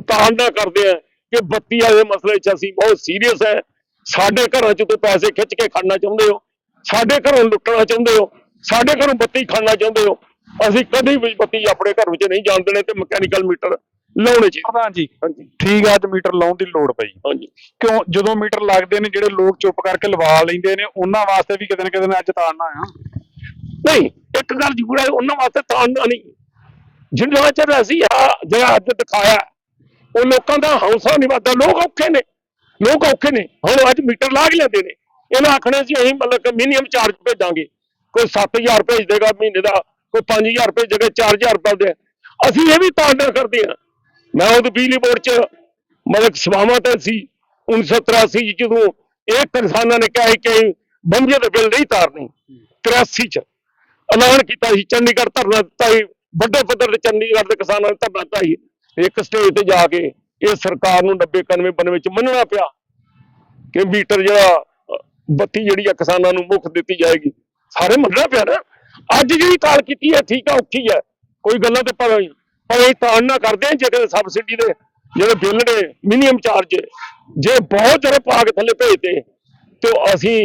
ਤਾੜਨਾ ਕਰਦੇ ਹਾਂ ਕਿ ਬੱਤੀ ਵਾਲੇ ਮਸਲੇ 'ਚ ਅਸੀਂ ਬਹੁਤ ਸੀਰੀਅਸ ਹੈ ਸਾਡੇ ਘਰਾਂ 'ਚ ਤੋਂ ਪੈਸੇ ਖਿੱਚ ਕੇ ਖੜਨਾ ਚਾਹੁੰਦੇ ਹੋ। ਸਾਡੇ ਘਰੋਂ ਲੁੱਟਣਾ ਚਾਹੁੰਦੇ ਹੋ। ਸਾਡੇ ਘਰੋਂ ਬੱਤੀ ਖਾਣਾ ਚਾਹੁੰਦੇ ਹੋ। ਅਸੀਂ ਕਦੀ ਵੀ ਬੱਤੀ ਆਪਣੇ ਘਰ ਵਿੱਚ ਨਹੀਂ ਜਾਣ ਦੇਣੇ ਤੇ ਮਕੈਨੀਕਲ ਮੀਟਰ ਲਾਉਣੇ ਚਾਹੀਦੇ। ਪ੍ਰਧਾਨ ਜੀ ਠੀਕ ਆ ਅੱਜ ਮੀਟਰ ਲਾਉਣ ਦੀ ਲੋੜ ਪਈ। ਹਾਂਜੀ। ਕਿਉਂ? ਜਦੋਂ ਮੀਟਰ ਲੱਗਦੇ ਨੇ ਜਿਹੜੇ ਲੋਕ ਚੁੱਪ ਕਰਕੇ ਲਵਾ ਲੈਂਦੇ ਨੇ ਉਹਨਾਂ ਵਾਸਤੇ ਵੀ ਕਿਤੇ ਨਾ ਕਿਤੇ ਨਾ ਅੱਜ ਤਾੜਨਾ ਆ। ਨਹੀਂ, ਇੱਕ ਗੱਲ ਜ਼ਰੂਰ ਹੈ, ਉਹਨਾਂ ਵਾਸਤੇ ਤਾੜਨਾ ਨਹੀਂ। ਜਿੰਨਾ ਚਿਰ ਅਸੀਂ ਆ ਜਿਹੜਾ ਅੱਜ ਦਿਖਾਇਆ, ਉਹ ਲੋਕਾਂ ਦਾ ਹੌਸਲਾ ਨਹੀਂ ਵੱਧਦਾ ਲੋਕ ਔਖੇ ਨੇ, ਲੋਕ ਔਖੇ ਨੇ। ਹੁਣ ਅੱਜ ਮੀਟਰ ਲਾ ਕੇ ਲੈਂਦੇ ਨੇ। ਇਹਨਾਂ ਆਖਣੇ ਸੀ, ਅਸੀਂ ਮਤਲਬ ਮਿਨੀਮਮ ਚਾਰਜ ਭੇਜਾਂਗੇ। ਕੋਈ 7000 ਭੇਜ ਦੇਗਾ ਮਹੀਨੇ ਦਾ, ਕੋਈ 5000 ਭੇਜੇਗਾ 4000 ਭੇਜਦੇ ਅਸੀਂ ਇਹ ਵੀ ਤਾੜਨਾ ਕਰਦੇ ਹਾਂ। ਮੈਂ ਉਹ ਬਿਜਲੀ ਬੋਰਡ 'ਚ ਮਤਲਬ ਸਭਾਵਾਂ ਤੇ ਸੀ 1983 'ਚ ਜਦੋਂ ਇਹ ਕਿਸਾਨਾਂ ਨੇ ਕਿਹਾ ਸੀ ਕਿ ਬੰਜੇ ਦੇ ਬਿੱਲ ਨਹੀਂ ਤਾਰਨੇ 83 'ਚ। ਐਲਾਨ ਕੀਤਾ ਸੀ, ਚੰਡੀਗੜ੍ਹ ਧਰਨਾ ਦਿੱਤਾ ਸੀ, ਵੱਡੇ ਪੱਧਰ ਤੇ ਚੰਡੀਗੜ੍ਹ ਦੇ ਕਿਸਾਨਾਂ ਨੇ ਧਰਨਾ ਦਿੱਤਾ ਸੀ। ਇੱਕ ਸਟੇਜ ਤੇ ਜਾ ਕੇ ਇਹ ਸਰਕਾਰ ਨੂੰ 90 91 92 ਚ ਮੰਨਣਾ ਪਿਆ ਕਿ ਮੀਟਰ ਜਿਹੜਾ ਬੱਤੀ ਜਿਹੜੀ ਆ ਕਿਸਾਨਾਂ ਨੂੰ ਮੁਫਤ ਦਿੱਤੀ ਜਾਏਗੀ। ਸਾਰੇ ਮੰਨਣਾ ਪਿਆ ਨਾ। ਅੱਜ ਜਿਹੜੀ ਕਾਲ ਕੀਤੀ ਹੈ, ਠੀਕ ਆ, ਔਖੀ ਹੈ। ਕੋਈ ਗੱਲਾਂ ਤੇ ਪਰ ਪਰ ਇਹ ਤਾੜਨਾ ਕਰਦੇ ਆ ਜਿਹੜੇ ਸਬਸਿਡੀ ਦੇ, ਜਿਹੜੇ ਬਿੱਲ ਨੇ ਮਿਨੀਮਮ ਚਾਰਜ ਜੇ ਬਹੁਤ ਜਿਹੜੇ ਪਾ ਥੱਲੇ ਭੇਜਦੇ ਤੇ ਅਸੀਂ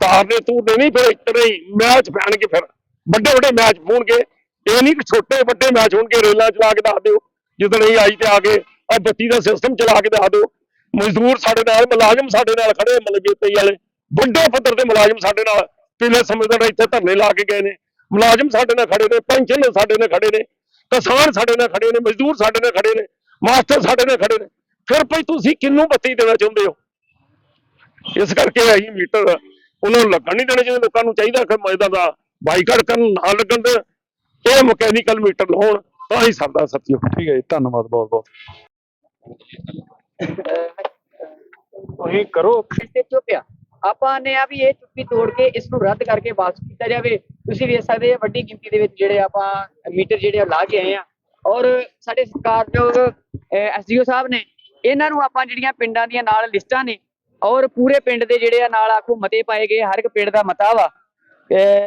ਤਾਰਨੇ ਤੂਰਨੇ ਨਹੀਂ ਫਿਰ ਇਤਨੇ ਹੀ ਮੈਚ ਪੈਣਗੇ ਫਿਰ। ਵੱਡੇ ਵੱਡੇ ਮੈਚ ਹੋਣਗੇ। ਇਹ ਨਹੀਂ ਕਿ ਛੋਟੇ ਵੱਡੇ ਮੈਚ ਹੋਣਗੇ, ਰੇਲਾਂ ਚਲਾ ਕੇ ਦੱਸ ਦਿਓ। ਜਿੱਦਣ ਨਹੀਂ ਆਈ ਤੇ ਆ ਕੇ ਆ ਬੱਤੀ ਦਾ ਸਿਸਟਮ ਚਲਾ ਕੇ ਦੱਸ ਦਿਓ। ਮਜ਼ਦੂਰ ਸਾਡੇ ਨਾਲ, ਮੁਲਾਜ਼ਮ ਸਾਡੇ ਨਾਲ ਖੜੇ ਮਤਲਬ ਪਈ ਵਾਲੇ। ਵੱਡੇ ਪੱਧਰ ਦੇ ਮੁਲਾਜ਼ਮ ਸਾਡੇ ਨਾਲ ਪਿਛਲੇ ਸਮੇਂ ਤੋਂ ਇੱਥੇ ਧਰਨੇ ਲਾ ਕੇ ਗਏ ਨੇ। ਮੁਲਾਜ਼ਮ ਸਾਡੇ ਨਾਲ ਖੜੇ ਨੇ, ਪੈਨਸ਼ਨ ਸਾਡੇ ਨਾਲ ਖੜੇ ਨੇ, ਕਿਸਾਨ ਸਾਡੇ ਨਾਲ ਖੜੇ ਨੇ, ਮਜ਼ਦੂਰ ਸਾਡੇ ਨਾਲ ਖੜੇ ਨੇ, ਮਾਸਟਰ ਸਾਡੇ ਨਾਲ ਖੜੇ ਨੇ। ਫਿਰ ਭਈ ਤੁਸੀਂ ਕਿੰਨੂੰ ਬੱਤੀ ਦੇਣਾ ਚਾਹੁੰਦੇ ਹੋ? ਇਸ ਕਰਕੇ ਅਸੀਂ ਮੀਟਰ, ਉਹਨਾਂ ਨੂੰ ਲੱਗਣ ਨਹੀਂ ਦੇਣੇ ਚਾਹੀਦੇ, ਲੋਕਾਂ ਨੂੰ ਚਾਹੀਦਾ ਕਿ ਮਜ਼ਦਾ ਦਾ ਬਾਈਕਾਟ ਕਰਨ ਨਾ ਲੱਗਣ ਦੇ ਇਹ ਮਕੈਨੀਕਲ ਮੀਟਰ ਲਾਉਣ ਤਾਂ ਹੀ ਸਰਦਾ ਸਤਿਓ ਠੀਕ ਹੈ ਜੀ ਧੰਨਵਾਦ ਬਹੁਤ ਬਹੁਤ। ਤੁਸੀਂ ਕਰੋ। ਤੇ ਚੁੱਪਿਆ ਆਪਾਂ ਨੇ ਆ ਵੀ ਇਹ ਚੁੱਪੀ ਤੋੜ ਕੇ ਇਸ ਨੂੰ ਰੱਦ ਕਰਕੇ ਵਾਪਸ ਕੀਤਾ ਜਾਵੇ। ਤੁਸੀਂ ਵੇਖ ਸਕਦੇ ਆ ਵੱਡੀ ਗਿਣਤੀ ਦੇ ਵਿੱਚ ਜਿਹੜੇ ਆਪਾਂ ਮੀਟਰ ਜਿਹੜੇ ਆ ਲਾ ਕੇ ਆਏ ਆ। ਔਰ ਸਾਡੇ ਸਰਕਾਰਯੋਗ ਐਸਡੀਓ ਸਾਹਿਬ ਨੇ ਇਹਨਾਂ ਨੂੰ ਆਪਾਂ ਜਿਹੜੀਆਂ ਪਿੰਡਾਂ ਦੀਆਂ ਨਾਲ ਲਿਸਟਾਂ ਨੇ ਔਰ ਪੂਰੇ ਪਿੰਡ ਦੇ ਜਿਹੜੇ ਆ ਨਾਲ ਆਖੋ ਮਤੇ ਪਾਏ ਗਏ ਹਰ ਇੱਕ ਪਿੰਡ ਦਾ ਮਤਾ ਵਾ।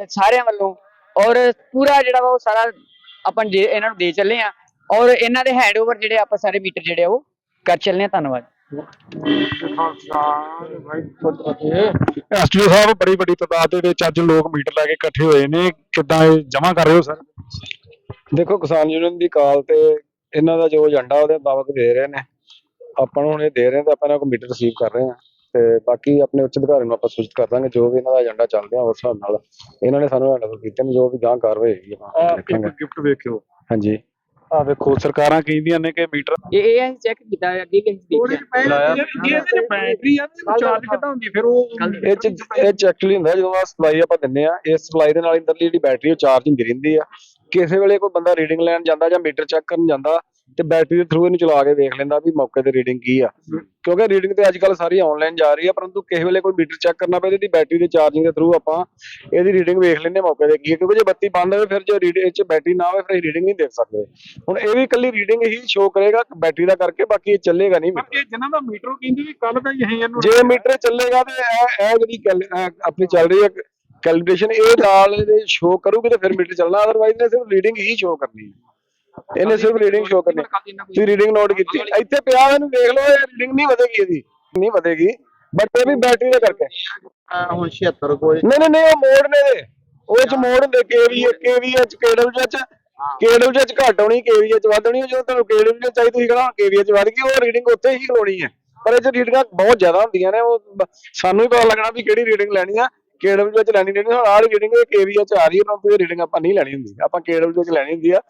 ਸਾਰਿਆਂ ਵੱਲੋਂ ਔਰ ਪੂਰਾ ਜਿਹੜਾ ਵਾ ਉਹ ਸਾਰਾ ਆਪਾਂ ਜੇ ਇਹਨਾਂ ਨੂੰ ਦੇ ਚੱਲੇ ਆ ਔਰ ਇਹਨਾਂ ਦੇ ਹੈਂਡਓਵਰ ਜਿਹੜੇ ਆਪਾਂ ਸਾਰੇ ਮੀਟਰ ਜਿਹੜੇ ਆ ਉਹ ਕਰ ਚੱਲੇ ਆ ਧੰਨਵਾਦ। ਐਸਟੀਓ ਸਾਹਿਬ ਬੜੀ ਵੱਡੀ ਤਾਦਾਦ ਦੇ ਵਿੱਚ ਅੱਜ ਲੋਕ ਮੀਟਰ ਲੈ ਕੇ ਇਕੱਠੇ ਹੋਏ ਨੇ। ਕਿੱਦਾਂ ਇਹ ਜਮ੍ਹਾਂ ਕਰ ਰਹੇ ਹੋ ਸਰ ਦੇਖੋ ਕਿਸਾਨ ਯੂਨੀਅਨ ਦੀ ਕਾਲ ਤੇ ਇਹਨਾਂ ਦਾ ਜੋ ਏਜੰਡਾ ਉਹਦੇ ਮੁਤਾਬਕ ਦੇ ਰਹੇ ਨੇ। ਆਪਾਂ ਨੂੰ ਹੁਣ ਇਹ ਦੇ ਰਹੇ ਨੇ ਤਾਂ ਆਪਾਂ ਇਹਨਾਂ ਮੀਟਰ ਰਿਸੀਵ ਕਰ ਰਹੇ ਹਾਂ। ਤੇ ਬਾਕੀ ਆਪਣੇ ਉੱਚ ਅਧਿਕਾਰੀ ਨੂੰ ਆਪਾਂ ਸੂਚਿਤ ਕਰ ਦਾਂਗੇ ਜੋ ਵੀ ਇਹਨਾਂ ਦਾ ਏਜੰਡਾ ਚੱਲ ਰਿਹਾ ਉਸ ਹਿਸਾਬ ਨਾਲ ਇਹਨਾਂ ਨੇ ਸਾਨੂੰ ਹੈਂਡਲ ਕੀਤੇ ਨੇ ਜੋ ਵੀ ਗਾਂ ਕਾਰਵਾਈ ਹੋਏਗੀ ਆਪਾਂ ਆ ਇੱਕ ਦੇਖਾਂਗੇ ਗਿਫਟ ਵੇਖਿਓ। ਹਾਂਜੀ। ਆ ਵੇਖੋ ਸਰਕਾਰਾਂ ਕਹਿੰਦੀਆਂ ਨੇ ਕਿ ਮੀਟਰ ਇਹ ਇਹ ਅਸੀਂ ਚੈੱਕ ਕੀਤਾ ਹੈ, ਅੱਗੇ ਕਿਸੇ ਦੇਖਿਆ। ਇਹਦੇ ਬੈਟਰੀ ਆ ਤੇ ਚਾਰਜ ਕਿੱਦਾਂ ਹੁੰਦੀ ਫਿਰ ਉਹ ਇਹ ਚ ਇਹ ਚ ਐਕਚੁਅਲੀ ਹੁੰਦਾ ਜਦੋਂ ਆ ਸਪਲਾਈ ਆਪਾਂ ਦਿੰਨੇ ਆ ਇਸ ਸਪਲਾਈ ਦੇ ਨਾਲ ਅੰਦਰਲੀ ਜਿਹੜੀ ਬੈਟਰੀ ਉਹ ਚਾਰਜ ਹੁੰਦੀ ਰਹਿੰਦੀ ਆ। ਕਿਸੇ ਵੇਲੇ ਕੋਈ ਬੰਦਾ ਰੀਡਿੰਗ ਲੈਣ ਜਾਂਦਾ ਜਾਂ ਮੀਟਰ ਚੈੱਕ ਕਰਨ ਜਾਂਦਾ ਤੇ ਬੈਟਰੀ ਦੇ ਥਰੂ ਇਹਨੂੰ ਚਲਾ ਕੇ ਵੇਖ ਲੈਂਦਾ ਵੀ ਮੌਕੇ ਤੇ ਰੀਡਿੰਗ ਕੀ ਆ। ਕਿਉਂਕਿ ਰੀਡਿੰਗ ਤੇ ਅੱਜ ਕੱਲ ਸਾਰੀ ਆਨਲਾਈਨ ਜਾ ਰਹੀ ਆ ਪਰੰਤੂ ਕਿਸੇ ਵੇਲੇ ਕੋਈ ਮੀਟਰ ਚੈੱਕ ਕਰਨਾ ਪਏ ਤੇ ਇਹਦੀ ਬੈਟਰੀ ਦੇ ਚਾਰਜਿੰਗ ਦੇ ਥਰੂ ਆਪਾਂ ਇਹਦੀ ਰੀਡਿੰਗ ਵੇਖ ਲੈਂਦੇ ਮੌਕੇ ਤੇ ਕੀ ਹੈ ਕਿਉਂਕਿ ਜੇ ਬੱਤੀ ਬੰਦ ਹੋਵੇ ਫਿਰ ਜੇ ਰੀਡ ਇਹ ਚ ਬੈਟਰੀ ਨਾ ਹੋਵੇ ਫਿਰ ਰੀਡਿੰਗ ਨਹੀਂ ਦੇਖ ਸਕਦੇ। ਹੁਣ ਇਹ ਵੀ ਇਕੱਲੀ ਰੀਡਿੰਗ ਹੀ ਸ਼ੋ ਕਰੇਗਾ ਬੈਟਰੀ ਦਾ ਕਰਕੇ ਬਾਕੀ ਇਹ ਚੱਲੇਗਾ ਨਹੀਂ ਇਹ ਜਿਨ੍ਹਾਂ ਦਾ ਮੀਟਰ ਕਹਿੰਦੇ ਵੀ ਕੱਲ ਦਾ ਹੀ ਇਹਨੂੰ ਜੇ ਮੀਟਰ ਚੱਲੇਗਾ ਤੇ ਇਹ ਇਹ ਜਿਹੜੀ ਆਪਣੀ ਚੱਲ ਰਹੀ ਹੈ ਕੈਲੀਬ੍ਰੇਸ਼ਨ ਇਹ ਨਾਲ ਇਹਦੇ ਸ਼ੋ ਕਰੂਗੀ ਤੇ ਫਿਰ ਮੀਟਰ ਚੱਲਣਾ। ਅਦਰਵਾਈਜ਼ ਨੇ ਸਿਰਫ ਰੀਡਿੰਗ ਹੀ ਸ਼ੋ ਕਰਨੀ ਹੈ ਇਹਨੇ ਸਿਰਫ ਰੀਡਿੰਗ ਸ਼ੋ ਕਰਨੀ। ਤੁਸੀਂ ਰੀਡਿੰਗ ਨੋਟ ਕੀਤੀ। ਇੱਥੇ ਪਿਆ ਇਹਨੂੰ ਦੇਖ ਲਓ ਇਹ ਰੀਡਿੰਗ ਨਹੀਂ ਵਧੇਗੀ ਇਹਦੀ। ਨਹੀਂ ਵਧੇਗੀ ਬਟ ਇਹ ਵੀ ਬੈਟਰੀ ਦੇ ਕਰਕੇ। ਹੁਣ 76 ਕੋਈ। ਨਹੀਂ ਨਹੀਂ ਨਹੀਂ ਉਹ ਮੋੜ ਨੇ। ਉਹ ਚ ਮੋੜ ਹੁੰਦੇ ਕੇਵੀਏ ਕੇਵੀਏ ਚ ਕੇਡਬਲਯੂ ਚ। ਕੇਡਬਲਯੂ ਚ ਘੱਟ ਹੋਣੀ ਕੇਵੀਏ ਚ ਵੱਧ ਹੋਣੀ ਜਦੋਂ ਤੁਹਾਨੂੰ ਕੇਡਬਲਯੂ ਚਾਹੀਦੀ ਤੁਸੀਂ ਕਹਣਾ ਕੇਵੀਏ ਚ ਵੱਧ ਗਈ ਉਹ ਰੀਡਿੰਗ ਉੱਥੇ ਹੀ ਖਲੋਣੀ ਹੈ। ਪਰ ਇਹ ਚ ਰੀਡਿੰਗਾਂ ਬਹੁਤ ਜ਼ਿਆਦਾ ਹੁੰਦੀਆਂ ਨੇ ਉਹ ਸਾਨੂੰ ਵੀ ਪਤਾ ਲੱਗਣਾ ਵੀ ਕਿਹੜੀ ਰੀਡਿੰਗ ਲੈਣੀ ਆ। ਕੇਡਬਲਯੂ ਚ ਲੈਣੀ ਲੈਣੀ ਹੁਣ ਆਹ ਰੀਡਿੰਗ ਕੇਵੀਏ ਚ ਆ ਰਹੀ ਹੈ ਪਰੰਤੂ ਇਹ ਰੀਡਿੰਗ ਆਪਾਂ ਨਹੀਂ ਲੈਣੀ ਹੁੰਦੀ। ਆਪਾਂ ਕੇਡਬਲਯੂ ਚ ਲੈਣੀ ਹੁੰਦੀ ਆ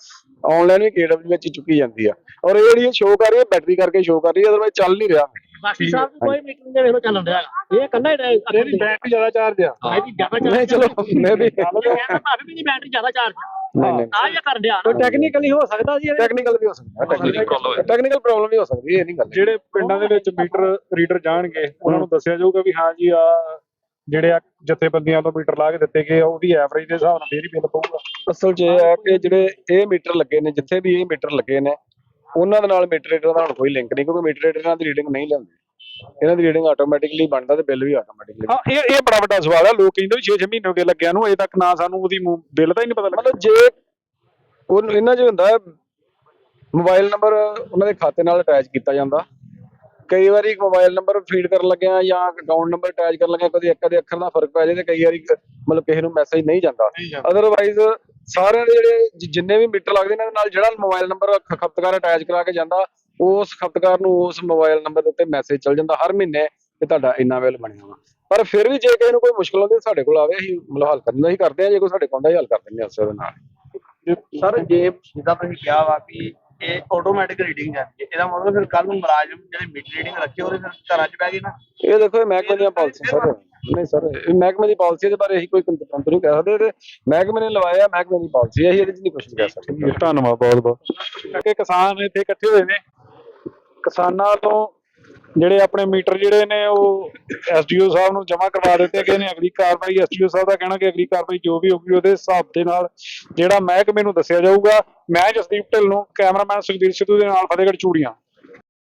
ਆਨਲਾਈਨ ਵੀ ਕੇਡਬਲਯੂ ਚ ਹੀ ਚੁੱਕੀ ਜਾਂਦੀ ਆ। ਔਰ ਇਹ ਜਿਹੜੀ ਸ਼ੋਅ ਕਰ ਰਹੀ ਹੈ ਬੈਟਰੀ ਕਰਕੇ ਸ਼ੋਅ ਕਰ ਰਹੀ ਹੈ ਅਦਰਵਾਈਜ਼ ਚੱਲ ਨਹੀਂ ਰਿਹਾ। ਬਾਕੀ ਸਾਹਿਬ ਕੋਈ ਮੀਟਿੰਗ ਦੇ ਵੇਖੋ ਚੱਲਣ ਡਿਆ ਇਹ ਕੰਨਾ ਇਹਦੀ ਬੈਟਰੀ ਜ਼ਿਆਦਾ ਚਾਰਜ ਆ। ਇਹਦੀ ਜ਼ਿਆਦਾ ਨਹੀਂ ਚਲੋ ਮੈਂ ਵੀ ਭਾਵੇਂ ਵੀ ਬੈਟਰੀ ਜ਼ਿਆਦਾ ਚਾਰਜ ਨਹੀਂ ਨਹੀਂ। ਆ ਜਾਂ ਕਰ ਡਿਆ ਟੈਕਨੀਕਲੀ ਹੋ ਸਕਦਾ ਜੀ ਟੈਕਨੀਕਲ ਵੀ ਹੋ ਸਕਦਾ ਟੈਕਨੀਕਲ ਪ੍ਰੋਬਲਮ ਵੀ ਹੋ ਸਕਦੀ ਇਹ ਨਹੀਂ ਗੱਲ ਜਿਹੜੇ ਪਿੰਡਾਂ ਦੇ ਵਿੱਚ ਮੀਟਰ ਰੀਡਰ ਜਾਣਗੇ ਉਹਨਾਂ ਨੂੰ ਦੱਸਿਆ ਜਾਊਗਾ ਵੀ ਹਾਂ ਜੀ ਆ ਜਿਹੜੇ ਆ ਜਥੇਬੰਦੀਆਂ ਤੋਂ ਮੀਟਰ ਲਾ ਕੇ ਦਿੱਤੇ ਗਏ ਆ ਉਹਦੀ ਐਵਰੇਜ ਦੇ ਹਿਸਾਬ ਨਾਲ ਫੇਰ ਹੀ ਬਿੱਲ ਪਊਗਾ। ਅਸਲ 'ਚ ਇਹ ਹੈ ਕਿ ਜਿਹੜੇ ਇਹ ਮੀਟਰ ਲੱਗੇ ਨੇ ਜਿੱਥੇ ਵੀ ਇਹ ਮੀਟਰ ਲੱਗੇ ਨੇ ਉਹਨਾਂ ਦੇ ਨਾਲ ਮੀਟਰ ਰੀਡਰ ਦਾ ਹੁਣ ਕੋਈ ਲਿੰਕ ਨਹੀਂ ਕਿਉਂਕਿ ਮੀਟਰ ਰੀਡਰ ਨਾਲ ਦੀ ਰੀਡਿੰਗ ਨਹੀਂ ਲਿਆਉਂਦੇ। ਇਹਨਾਂ ਦੀ ਰੀਡਿੰਗ ਆਟੋਮੈਟਿਕਲੀ ਬਣਦਾ ਤੇ ਬਿੱਲ ਵੀ ਆਟੋਮੈਟਿਕਲੀ ਹਾਂ ਇਹ ਇਹ ਬੜਾ ਵੱਡਾ ਸਵਾਲ ਹੈ ਲੋਕ ਕਹਿੰਦੇ ਵੀ 6-6 ਮਹੀਨੇ ਹੋ ਗਏ ਲੱਗਿਆ ਨੂੰ ਅਜੇ ਤੱਕ ਨਾ ਸਾਨੂੰ ਉਹਦੀ ਬਿੱਲ ਦਾ ਹੀ ਨਹੀਂ ਪਤਾ ਲੱਗਾ ਮਤਲਬ ਜੇ ਉਹ ਇਹਨਾਂ 'ਚ ਹੁੰਦਾ ਮੋਬਾਈਲ ਨੰਬਰ ਉਹਨਾਂ ਦੇ ਖਾਤੇ ਨਾਲ ਅਟੈਚ ਕੀਤਾ ਜਾਂਦਾ। ਕਈ ਵਾਰੀ ਮੋਬਾਈਲ ਨੰਬਰ ਫੀਡ ਕਰਨ ਲੱਗਿਆ ਜਾਂ ਅਕਾਊਂਟ ਨੰਬਰ ਅਟੈਚ ਕਰਨ ਲੱਗਿਆ ਕਦੇ ਇੱਕ ਦੇ ਅੱਖਰ ਦਾ ਫ਼ਰਕ ਪੈ ਜਾਏ ਤੇ ਕਈ ਵਾਰੀ ਕ- ਮਤਲਬ ਕਿਸੇ ਨੂੰ ਮੈਸੇਜ ਨਹੀਂ ਜਾਂਦਾ। ਅਦਰਵਾਈਜ਼ ਸਾਰਿਆਂ ਦੇ ਜਿਹੜੇ ਜਿੰਨੇ ਵੀ ਮੀਟਰ ਲੱਗਦੇ ਨੇ ਨਾਲ ਜਿਹੜਾ ਮੋਬਾਈਲ ਨੰਬਰ ਖਪਤਕਾਰ ਅਟੈਚ ਕਰਾ ਕੇ ਜਾਂਦਾ ਉਸ ਖਪਤਕਾਰ ਨੂੰ ਉਸ ਮੋਬਾਈਲ ਨੰਬਰ ਦੇ ਉੱਤੇ ਮੈਸੇਜ ਚੱਲ ਜਾਂਦਾ ਹਰ ਮਹੀਨੇ ਕਿ ਤੁਹਾਡਾ ਇੰਨਾ ਬਿੱਲ ਬਣਿਆ ਵਾ ਪਰ ਫਿਰ ਵੀ ਜੇ ਕਿਸੇ ਨੂੰ ਕੋਈ ਮੁਸ਼ਕਲ ਆਉਂਦੀ ਸਾਡੇ ਕੋਲ ਆਵੇ ਅਸੀਂ ਮਤਲਬ ਹੱਲ ਕਰਨ ਦਾ ਹੀ ਕਰਦੇ ਆ ਜੇ ਕੋਈ ਸਾਡੇ ਕੋਲ ਆਉਂਦਾ ਹੀ ਹੱਲ ਕਰ ਦਿੰਦੇ ਆ ਉਸੇ ਦੇ ਨਾਲ। ਸਰ ਜੇ ਜਿੱਦਾਂ ਤੁਸੀਂ ਕਿਹਾ ਵਾ ਵੀ ਇਹ ਆਟੋਮੈਟਿਕ ਰੀਡਿੰਗ ਜਾਂਦੀ ਹੈ ਇਹਦਾ ਮਤਲਬ ਫਿਰ ਕੱਲ ਨੂੰ ਮੁਲਾਜ਼ਮ ਜਿਹੜੇ ਮੀਟਰ ਰੀਡਿੰਗ ਰੱਖੇ ਉਹਦੇ ਫਿਰ ਘਰਾਂ 'ਚ ਬਹਿ ਗਏ ਨਾ। ਇਹ ਦੇਖੋ ਇਹ ਮਹਿਕਮੇ ਦੀਆਂ ਪਾਲਿਸੀ ਸਰ। ਨਹੀਂ ਸਰ ਇਹ ਮਹਿਕਮੇ ਦੀ ਪਾਲਿਸੀ ਦੇ ਬਾਰੇ ਅਸੀਂ ਕੋਈ ਕੰਤੰਤਰ ਨਹੀਂ ਕਹਿ ਸਕਦੇ। ਤੇ ਮਹਿਕਮੇ ਨੇ ਲਵਾਇਆ ਮਹਿਕਮੇ ਦੀ ਪਾਲਿਸੀ ਹੈ ਅਸੀਂ ਇਹਦੇ 'ਚ ਨਹੀਂ ਕੁਝ ਕਹਿ ਸਕਦੇ। ਠੀਕ ਹੈ, ਧੰਨਵਾਦ ਬਹੁਤ ਬਹੁਤ ਕਿ ਕਿਸਾਨ ਇੱਥੇ ਇਕੱਠੇ ਹੋਏ ਨੇ। ਕਿਸਾਨਾਂ ਤੋਂ ਜਿਹੜੇ ਆਪਣੇ ਮੀਟਰ ਜਿਹੜੇ ਨੇ ਉਹ ਐਸਡੀਓ ਸਾਹਿਬ ਨੂੰ ਜਮ੍ਹਾਂ ਕਰਵਾ ਦਿੱਤੇ ਗਏ ਨੇ। ਅਗਲੀ ਕਾਰਵਾਈ ਐਸਡੀਓ ਸਾਹਿਬ ਦਾ ਕਹਿਣਾ ਕਿ ਅਗਲੀ ਕਾਰਵਾਈ ਜੋ ਵੀ ਹੋਊਗੀ ਉਹਦੇ ਹਿਸਾਬ ਦੇ ਨਾਲ ਜਿਹੜਾ ਮਹਿਕਮੇ ਨੂੰ ਦੱਸਿਆ ਜਾਊਗਾ। ਮੈਂ ਜਸਦੀਪ ਢਿੱਲ ਨੂੰ ਕੈਮਰਾਮੈਨ ਸੁਖਦੀਪ ਸਿੱਧੂ ਦੇ ਨਾਲ ਫਤਿਹਗੜ੍ਹ ਚੂੜੀਆਂ।